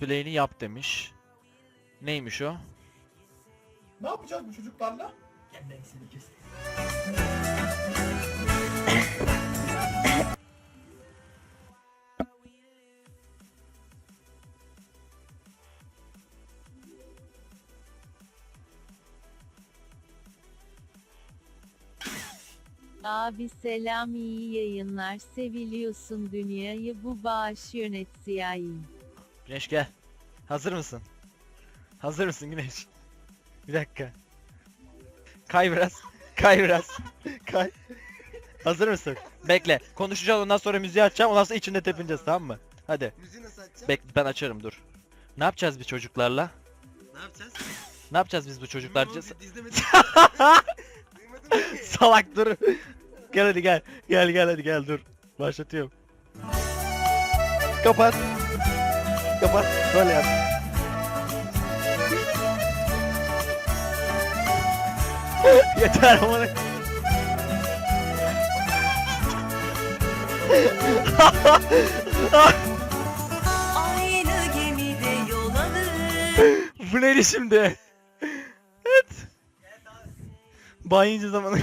cosplay'ini yap demiş. Neymiş o? Ne yapacağız bu çocuklarla? Abi selam iyi yayınlar seviliyorsun dünyayı bu bağış yönetsiyayım. Güneş gel. Hazır mısın? Hazır mısın Güneş? Bir dakika. Kay biraz. Kay biraz. Kay. Hazır mısın? Bekle. Konuşacağız ondan sonra müziği açacağım. Ondan sonra içinde tepineceğiz tamam mı? Hadi. Müziği nasıl açacağım? Bekle ben açarım dur. Ne yapacağız biz çocuklarla? ne yapacağız? Ne yapacağız biz bu çocuklar? Salak dur. Gel hadi gel. Gel gel hadi gel dur. Başlatıyorum. Kapat. Kapat. Böyle yap. Yeter ama. Aynı gemide yol alır. Bu neydi şimdi? Evet. Banyinci zamanı.